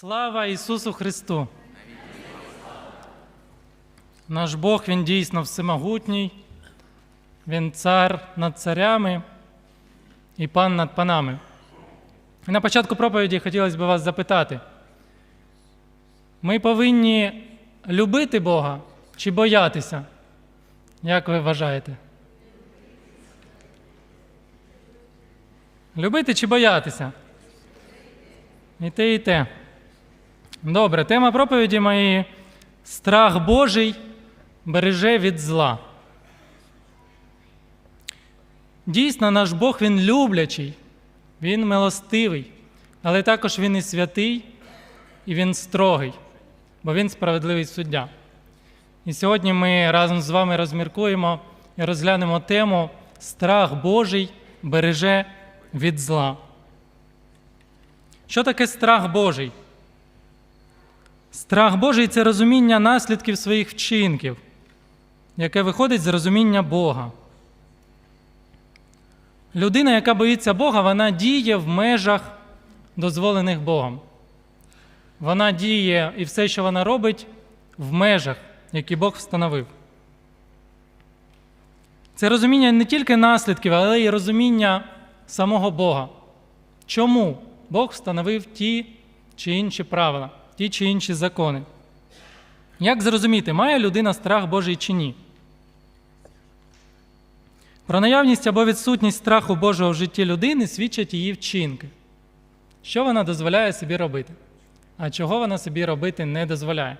Слава Ісусу Христу! Наш Бог, Він дійсно всемогутній, Він цар над царями і пан над панами. І на початку проповіді хотілося б вас запитати: ми повинні любити Бога чи боятися? Як ви вважаєте? Любити чи боятися? І те, і те. Добре, тема проповіді моєї страх Божий береже від зла. Дійсно, наш Бог він люблячий, він милостивий, але також він і святий, і він строгий, бо він справедливий суддя. І сьогодні ми разом з вами розміркуємо і розглянемо тему Страх Божий береже від зла. Що таке страх Божий? Страх Божий це розуміння наслідків своїх вчинків, яке виходить з розуміння Бога. Людина, яка боїться Бога, вона діє в межах дозволених Богом. Вона діє і все, що вона робить, в межах, які Бог встановив. Це розуміння не тільки наслідків, але й розуміння самого Бога. Чому Бог встановив ті чи інші правила, ті чи інші закони? Як зрозуміти, має людина страх Божий чи ні? Про наявність або відсутність страху Божого в житті людини свідчать її вчинки. Що вона дозволяє собі робити, а чого вона собі робити не дозволяє.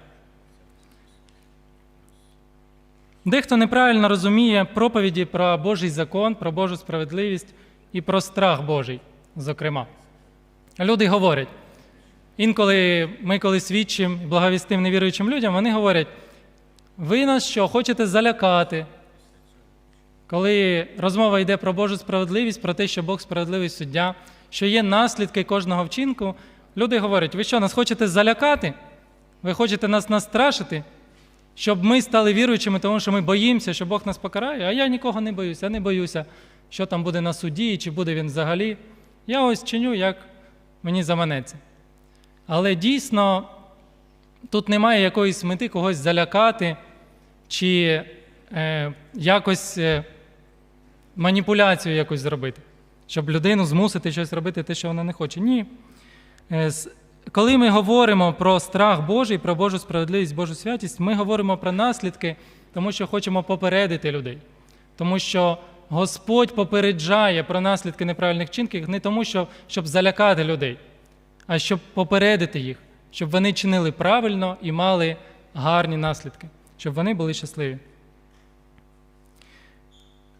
Дехто неправильно розуміє проповіді про Божий закон, про Божу справедливість і про страх Божий, зокрема. Люди говорять, інколи ми, коли свідчимо і благовістим невіруючим людям, вони говорять, ви нас що, хочете залякати? Коли розмова йде про Божу справедливість, про те, що Бог справедливий суддя, що є наслідки кожного вчинку, люди говорять, ви що, нас хочете залякати? Ви хочете нас настрашити, щоб ми стали віруючими, тому що ми боїмося, що Бог нас покарає, а я нікого не боюся, я не боюся, що там буде на суді, чи буде він взагалі. Я ось чиню, як мені заманеться. Але дійсно тут немає якоїсь мети когось залякати, чи е, якось е, маніпуляцію якось зробити, щоб людину змусити щось робити, те, що вона не хоче. Ні. Е, коли ми говоримо про страх Божий, про Божу справедливість, Божу святість, ми говоримо про наслідки, тому що хочемо попередити людей. Тому що Господь попереджає про наслідки неправильних вчинків не тому, що, щоб залякати людей, а щоб попередити їх, щоб вони чинили правильно і мали гарні наслідки, щоб вони були щасливі.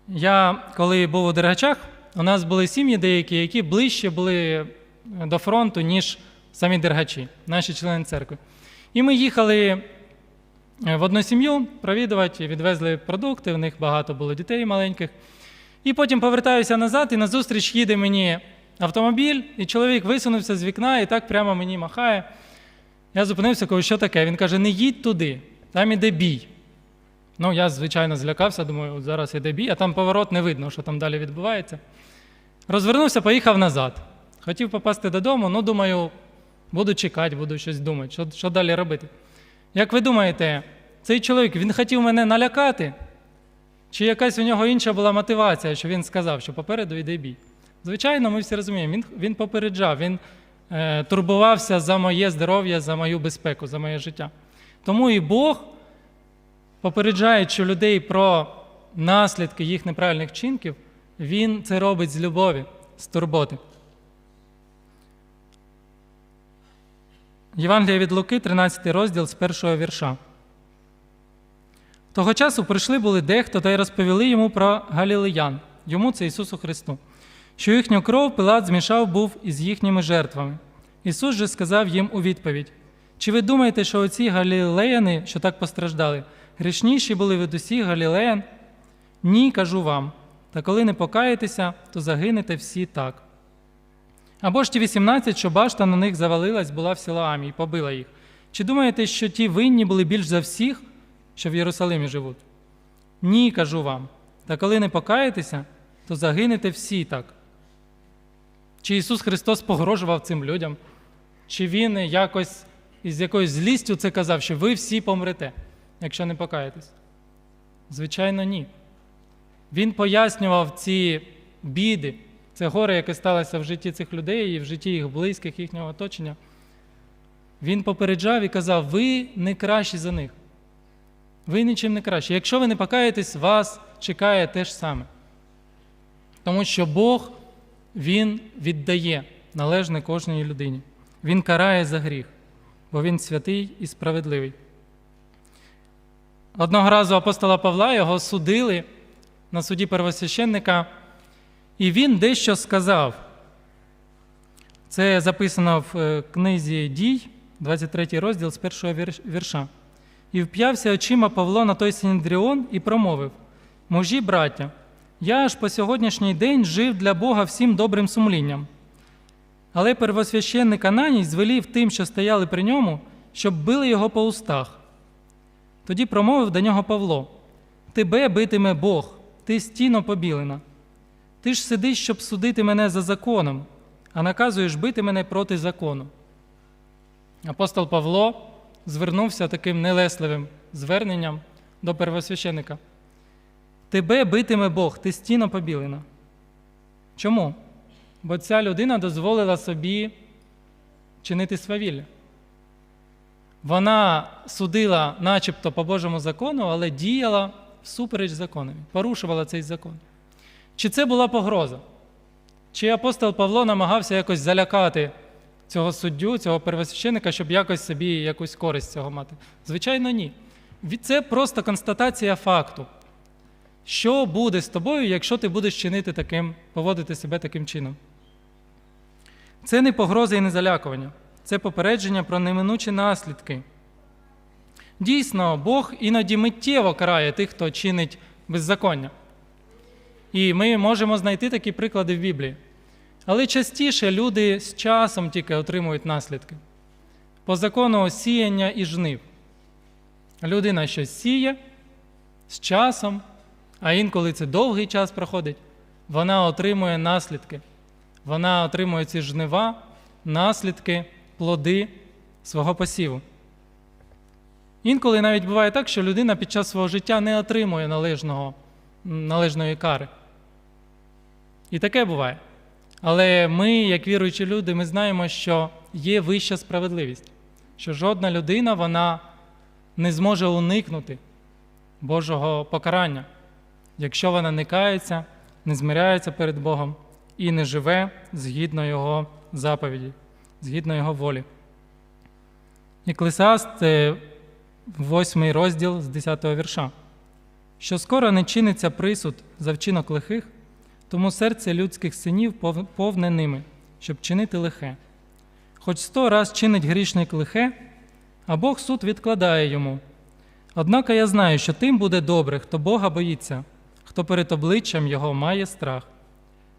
Я, коли був у Дергачах, у нас були сім'ї деякі, які ближче були до фронту, ніж самі дергачі, наші члени церкви. І ми їхали е, в одну сім'ю провідувати, відвезли продукти, в них багато було дітей маленьких. І потім повертаюся назад, і назустріч їде мені автомобіль, і чоловік висунувся з вікна і так прямо мені махає. Я зупинився, кажу, що таке? Він каже: не їдь туди, там іде бій. Ну, я, звичайно, злякався, думаю, от зараз іде бій, а там поворот не видно, що там далі відбувається. Розвернувся, поїхав назад. Хотів попасти додому, ну, думаю, буду чекати, буду щось думати, що, що далі робити. Як ви думаєте, цей чоловік він хотів мене налякати? Чи якась у нього інша була мотивація, що він сказав, що попереду йде бій? Звичайно, ми всі розуміємо, він, він попереджав, він е, турбувався за моє здоров'я, за мою безпеку, за моє життя. Тому і Бог, попереджаючи людей про наслідки їх неправильних вчинків, він це робить з любові, з турботи. Євангелія від Луки, 13 розділ з першого вірша. Того часу прийшли були дехто та й розповіли йому про галілеян, йому це Ісусу Христу, що їхню кров Пилат змішав був із їхніми жертвами. Ісус же сказав їм у відповідь: Чи ви думаєте, що оці галілеяни, що так постраждали, грішніші були від усіх галілеян? Ні, кажу вам. Та коли не покаєтеся, то загинете всі так. Або ж ті 18, що башта на них завалилась, була в Сілаамі і побила їх. Чи думаєте, що ті винні були більш за всіх, що в Єрусалимі живуть? Ні, кажу вам. Та коли не покаєтеся, то загинете всі так. Чи Ісус Христос погрожував цим людям? Чи він якось із якоюсь злістю це казав, що ви всі помрете, якщо не покаєтесь? Звичайно, ні. Він пояснював ці біди, це горе, яке сталося в житті цих людей і в житті їх близьких, їхнього оточення. Він попереджав і казав: ви не кращі за них. Ви нічим не кращі. Якщо ви не покаєтесь, вас чекає те ж саме. Тому що Бог Він віддає належне кожній людині. Він карає за гріх, бо Він святий і справедливий. Одного разу апостола Павла його судили на суді первосвященника, і він дещо сказав. Це записано в е, книзі Дій, 23 розділ з першого вірша. І вп'явся очима Павло на той Синдріон і промовив: Мужі, браття, я аж по сьогоднішній день жив для Бога всім добрим сумлінням. Але первосвященник Ананій звелів тим, що стояли при ньому, щоб били його по устах. Тоді промовив до нього Павло: Тебе битиме Бог, ти стіно побілена. Ти ж сидиш, щоб судити мене за законом, а наказуєш бити мене проти закону. Апостол Павло звернувся таким нелесливим зверненням до первосвященика. Тебе битиме Бог, ти стіно побілена. Чому? Бо ця людина дозволила собі чинити свавілля. Вона судила начебто по Божому закону, але діяла всупереч законові, порушувала цей закон. Чи це була погроза? Чи апостол Павло намагався якось залякати цього суддю, цього первосвященика, щоб якось собі якусь користь цього мати? Звичайно, ні. Це просто констатація факту. Що буде з тобою, якщо ти будеш чинити таким, поводити себе таким чином? Це не погроза і не залякування, це попередження про неминучі наслідки. Дійсно, Бог іноді миттєво карає тих, хто чинить беззаконня. І ми можемо знайти такі приклади в Біблії. Але частіше люди з часом тільки отримують наслідки. По закону сіяння і жнив. Людина щось сіє з часом, а інколи це довгий час проходить, вона отримує наслідки. Вона отримує ці жнива, наслідки, плоди свого посіву. Інколи навіть буває так, що людина під час свого життя не отримує належного, належної кари. І таке буває. Але ми, як віруючі люди, ми знаємо, що є вища справедливість, що жодна людина вона не зможе уникнути Божого покарання, якщо вона не кається, не змиряється перед Богом і не живе згідно Його заповіді, згідно Його волі. Еклесіаст, це восьмий розділ з 10 вірша. Що скоро не чиниться присуд за вчинок лихих, тому серце людських синів пов- повне ними, щоб чинити лихе. Хоч сто раз чинить грішник лихе, а Бог суд відкладає йому. Однак я знаю, що тим буде добре, хто Бога боїться, хто перед обличчям Його має страх.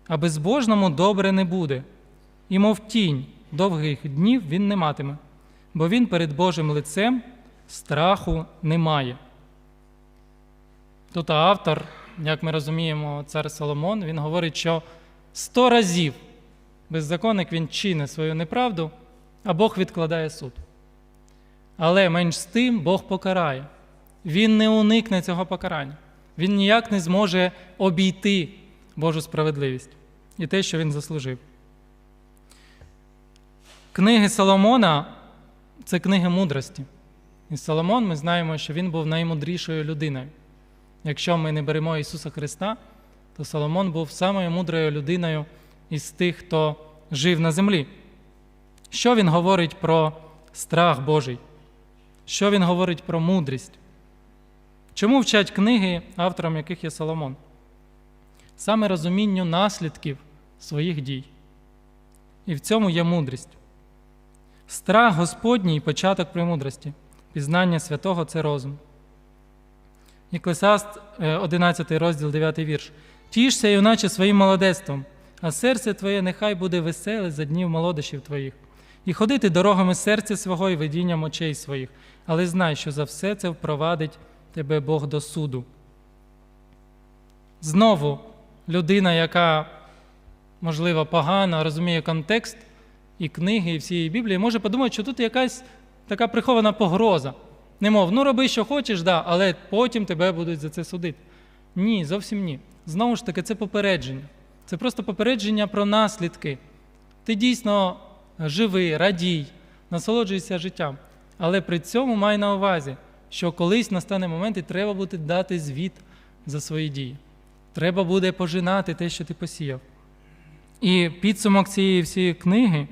А безбожному добре не буде, і мов тінь довгих днів він не матиме, бо він перед Божим лицем страху не має. Тут автор, як ми розуміємо, цар Соломон, він говорить, що сто разів беззаконник він чинить свою неправду, а Бог відкладає суд. Але менш з тим Бог покарає. Він не уникне цього покарання. Він ніяк не зможе обійти Божу справедливість і те, що він заслужив. Книги Соломона це книги мудрості. І Соломон ми знаємо, що він був наймудрішою людиною. Якщо ми не беремо Ісуса Христа, то Соломон був самою мудрою людиною із тих, хто жив на землі. Що він говорить про страх Божий? Що він говорить про мудрість? Чому вчать книги, автором яких є Соломон? Саме розумінню наслідків своїх дій. І в цьому є мудрість. Страх Господній початок премудрості. Пізнання святого це розум. Еклесіаст, е, 11 розділ, 9 вірш. Тішся, юначе, своїм молодецтвом, а серце твоє нехай буде веселе за днів молодощів твоїх, і ходити дорогами серця свого і видінням очей своїх, але знай, що за все це впровадить тебе Бог до суду. Знову людина, яка, можливо, погано розуміє контекст і книги, і всієї Біблії, може подумати, що тут якась така прихована погроза. Немов, ну роби, що хочеш, да, але потім тебе будуть за це судити. Ні, зовсім ні. Знову ж таки, це попередження. Це просто попередження про наслідки. Ти дійсно живи, радій, насолоджуйся життям. Але при цьому май на увазі, що колись настане момент і треба буде дати звіт за свої дії. Треба буде пожинати те, що ти посіяв. І підсумок цієї всієї книги,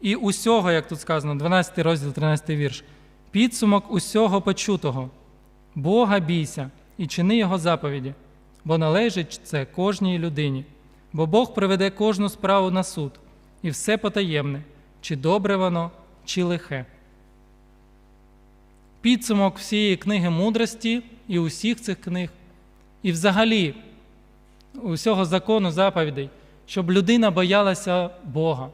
і усього, як тут сказано, 12 розділ, 13 вірш, підсумок усього почутого. Бога бійся і чини Його заповіді, бо належить це кожній людині. Бо Бог приведе кожну справу на суд, і все потаємне, чи добре воно, чи лихе. Підсумок всієї книги мудрості і усіх цих книг, і взагалі усього закону заповідей, щоб людина боялася Бога,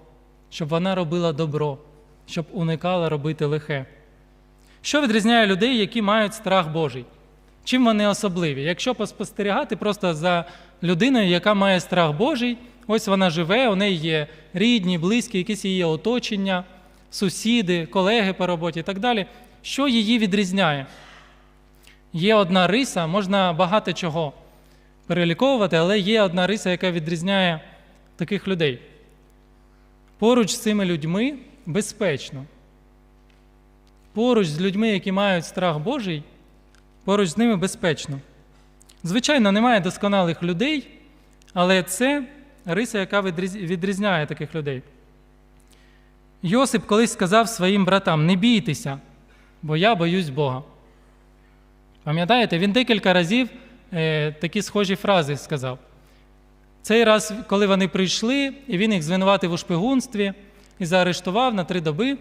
щоб вона робила добро, щоб уникала робити лихе. Що відрізняє людей, які мають страх Божий? Чим вони особливі? Якщо поспостерігати просто за людиною, яка має страх Божий, ось вона живе, у неї є рідні, близькі, якісь її оточення, сусіди, колеги по роботі і так далі. Що її відрізняє? Є одна риса, можна багато чого переліковувати, але є одна риса, яка відрізняє таких людей. Поруч з цими людьми безпечно. Поруч з людьми, які мають страх Божий, поруч з ними безпечно. Звичайно, немає досконалих людей, але це риса, яка відрізняє таких людей. Йосип колись сказав своїм братам: не бійтеся, бо я боюсь Бога. Пам'ятаєте, він декілька разів е, такі схожі фрази сказав. Цей раз, коли вони прийшли, і він їх звинуватив у шпигунстві і заарештував на три доби.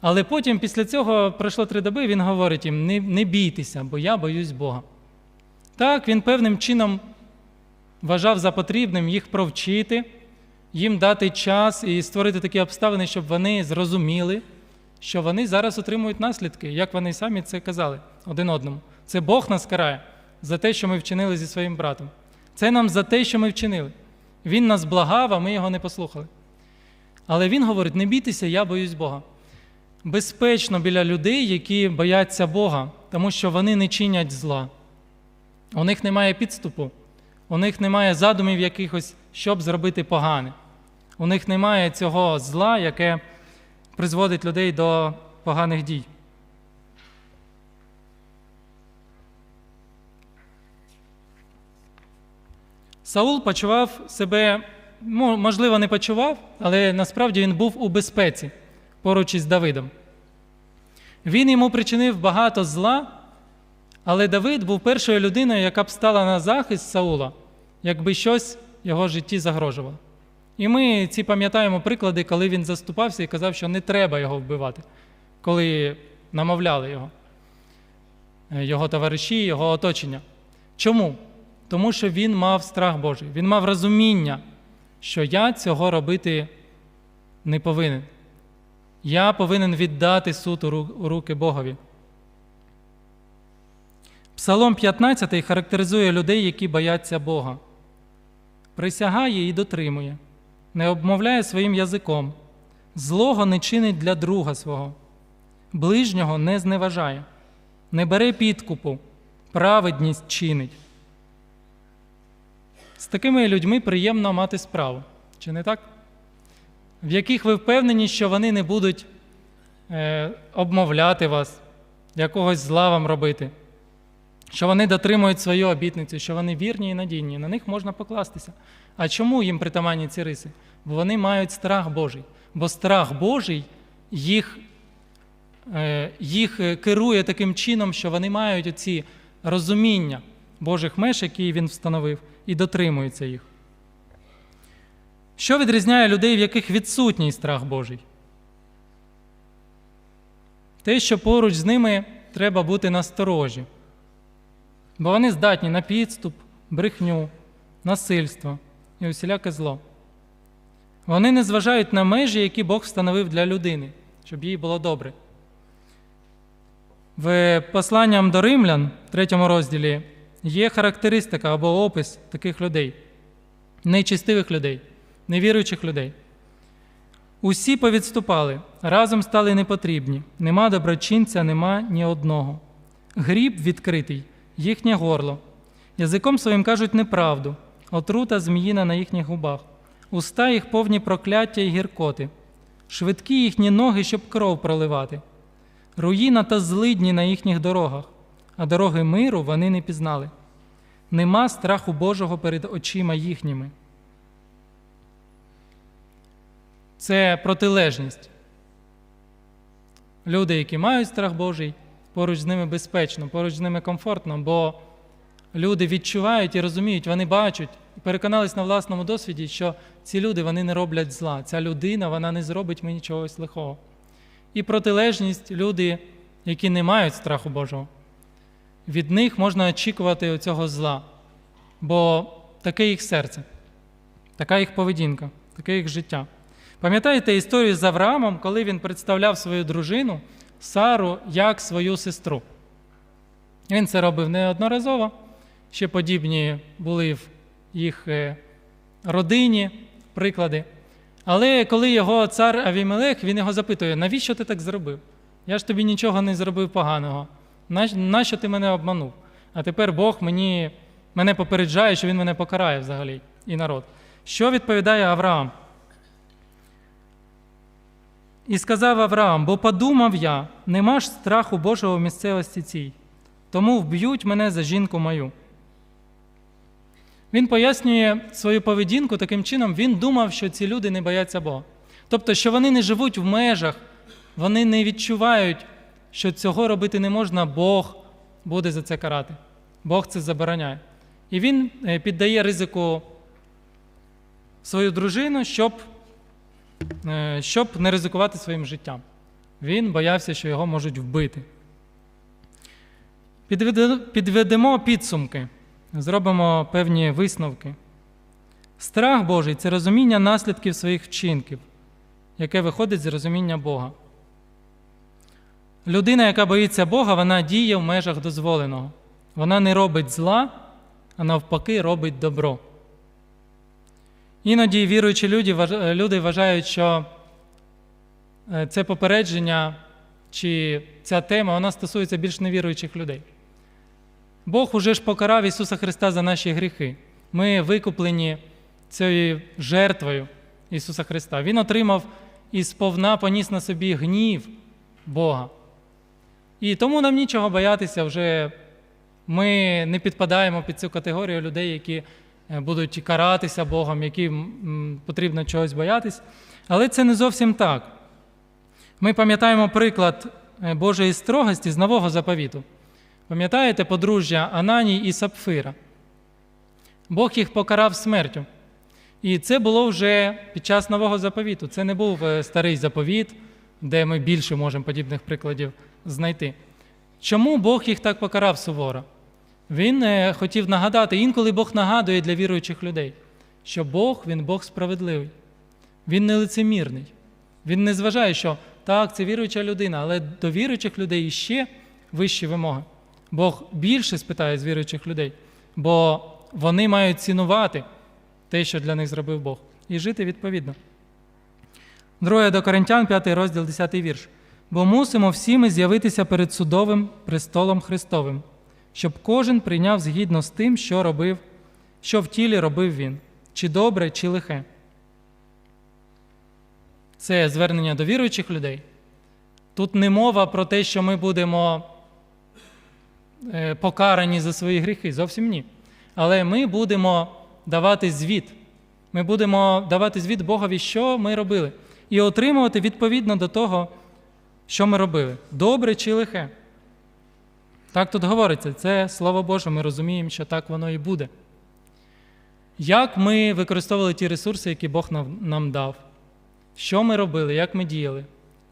Але потім, після цього пройшло три доби, він говорить їм: не, не бійтеся, бо я боюсь Бога. Так, він певним чином вважав за потрібним їх провчити, їм дати час і створити такі обставини, щоб вони зрозуміли, що вони зараз отримують наслідки, як вони самі це казали один одному. Це Бог нас карає за те, що ми вчинили зі своїм братом. Це нам за те, що ми вчинили. Він нас благав, а ми його не послухали. Але він говорить: не бійтеся, я боюсь Бога. Безпечно біля людей, які бояться Бога, тому що вони не чинять зла. У них немає підступу, у них немає задумів якихось, щоб зробити погане. У них немає цього зла, яке призводить людей до поганих дій. Саул почував себе, можливо, не почував, але насправді він був у безпеці поруч із Давидом. Він йому причинив багато зла, але Давид був першою людиною, яка б стала на захист Саула, якби щось його житті загрожувало. І ми ці пам'ятаємо приклади, коли він заступався і казав, що не треба його вбивати, коли намовляли його, його товариші, його оточення. Чому? Тому що він мав страх Божий, він мав розуміння, що я цього робити не повинен. Я повинен віддати суд у руки Богові. Псалом 15 характеризує людей, які бояться Бога. Присягає і дотримує, не обмовляє своїм язиком, злого не чинить для друга свого, ближнього не зневажає, не бере підкупу, праведність чинить. З такими людьми приємно мати справу, чи не так? В яких ви впевнені, що вони не будуть е, обмовляти вас, якогось зла вам робити, що вони дотримують свою обітницю, що вони вірні і надійні, на них можна покластися. А чому їм притаманні ці риси? Бо вони мають страх Божий. Бо страх Божий їх е, їх керує таким чином, що вони мають оці розуміння Божих меж, які він встановив, і дотримуються їх. Що відрізняє людей, в яких відсутній страх Божий? Те, що поруч з ними треба бути насторожі, бо вони здатні на підступ, брехню, насильство і усіляке зло. Вони не зважають на межі, які Бог встановив для людини, щоб їй було добре. В посланням до римлян, в третьому розділі, є характеристика або опис таких людей, нечистивих людей, невіруючих людей. Усі повідступали, разом стали непотрібні. Нема доброчинця, нема ні одного. Гріб відкритий, їхнє горло. Язиком своїм кажуть неправду, отрута зміїна на їхніх губах. Уста їх повні прокляття і гіркоти. Швидкі їхні ноги, щоб кров проливати. Руїна та злидні на їхніх дорогах, а дороги миру вони не пізнали. Нема страху Божого перед очима їхніми. Це протилежність. Люди, які мають страх Божий, поруч з ними безпечно, поруч з ними комфортно, бо люди відчувають і розуміють, вони бачать переконались на власному досвіді, що ці люди вони не роблять зла. Ця людина вона не зробить мені чогось лихого. І протилежність люди, які не мають страху Божого. Від них можна очікувати цього зла, бо таке їх серце, така їх поведінка, таке їх життя. Пам'ятаєте історію з Авраамом, коли він представляв свою дружину Сару як свою сестру? Він це робив неодноразово. Ще подібні були в їх е, родині приклади. Але коли його цар Авімелех, він його запитує, навіщо ти так зробив? Я ж тобі нічого не зробив поганого. Нащо ти мене обманув? А тепер Бог мені, мене попереджає, що він мене покарає взагалі і народ. Що відповідає Авраам? І сказав Авраам: бо подумав я, нема ж страху Божого в місцевості цій, тому вб'ють мене за жінку мою. Він пояснює свою поведінку таким чином, він думав, що ці люди не бояться Бога. Тобто, що вони не живуть в межах, вони не відчувають, що цього робити не можна, Бог буде за це карати. Бог це забороняє. І він е, піддає ризику свою дружину, щоб щоб не ризикувати своїм життям. Він боявся, що його можуть вбити. Підведемо підсумки, зробимо певні висновки. Страх Божий це розуміння наслідків своїх вчинків, яке виходить з розуміння Бога. Людина, яка боїться Бога, вона діє в межах дозволеного. Вона не робить зла, а навпаки, робить добро. Іноді віруючі люди, люди вважають, що е, це попередження чи ця тема вона стосується більш невіруючих людей. Бог уже ж покарав Ісуса Христа за наші гріхи. Ми викуплені цією жертвою Ісуса Христа. Він отримав і сповна поніс на собі гнів Бога. І тому нам нічого боятися вже. Ми не підпадаємо під цю категорію людей, які е, будуть каратися Богом, яким потрібно чогось боятись. Але це не зовсім так. Ми пам'ятаємо приклад е, Божої строгості з нового заповіту. Пам'ятаєте подружжя Ананій і Сапфира? Бог їх покарав смертю. І це було вже під час нового заповіту. Це не був е, старий заповіт, де ми більше можемо подібних прикладів знайти. Чому Бог їх так покарав суворо? Він е, хотів нагадати, інколи Бог нагадує для віруючих людей, що Бог він Бог справедливий, він не лицемірний. Він не зважає, що так, це віруюча людина, але до віруючих людей іще вищі вимоги. Бог більше спитає з віруючих людей, бо вони мають цінувати те, що для них зробив Бог, і жити відповідно. Друге до Коринтян, 5 розділ, 10 вірш. Бо мусимо всі ми з'явитися перед судовим престолом Христовим, щоб кожен прийняв згідно з тим, що робив, що в тілі робив він, чи добре, чи лихе. Це звернення до віруючих людей. Тут не мова про те, що ми будемо е, покарані за свої гріхи. Зовсім ні. Але ми будемо давати звіт. Ми будемо давати звіт Богові, що ми робили, і отримувати відповідно до того, що ми робили, добре чи лихе. Так тут говориться, це Слово Боже, ми розуміємо, що так воно і буде. Як ми використовували ті ресурси, які Бог нам, дав? Що ми робили, як ми діяли?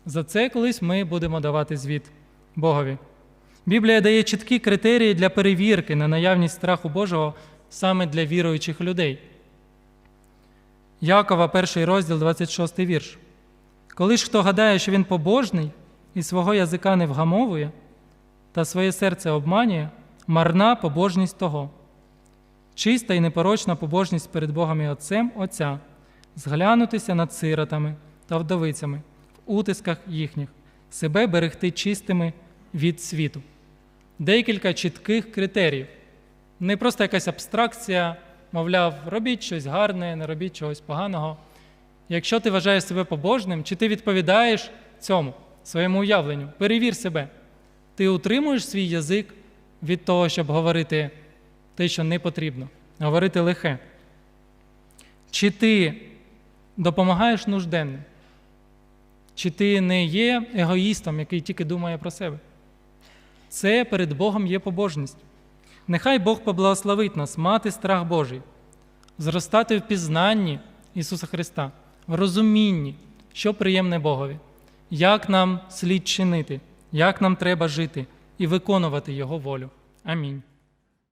За це колись ми будемо давати звіт Богові. Біблія дає чіткі критерії для перевірки на наявність страху Божого саме для віруючих людей. Якова, перший розділ, 26 вірш. Коли ж хто гадає, що він побожний і свого язика не вгамовує, та своє серце обманює, марна побожність того. Чиста і непорочна побожність перед Богом і Отцем Отця, зглянутися над сиротами та вдовицями в утисках їхніх, себе берегти чистими від світу. Декілька чітких критеріїв. Не просто якась абстракція, мовляв, робіть щось гарне, не робіть чогось поганого. Якщо ти вважаєш себе побожним, чи ти відповідаєш цьому, своєму уявленню, перевір себе. Ти утримуєш свій язик від того, щоб говорити те, що не потрібно, говорити лихе. Чи ти допомагаєш нужденним? Чи ти не є егоїстом, який тільки думає про себе? Це перед Богом є побожність. Нехай Бог поблагословить нас мати страх Божий, зростати в пізнанні Ісуса Христа, в розумінні, що приємне Богові, як нам слід чинити, як нам треба жити і виконувати Його волю. Амінь.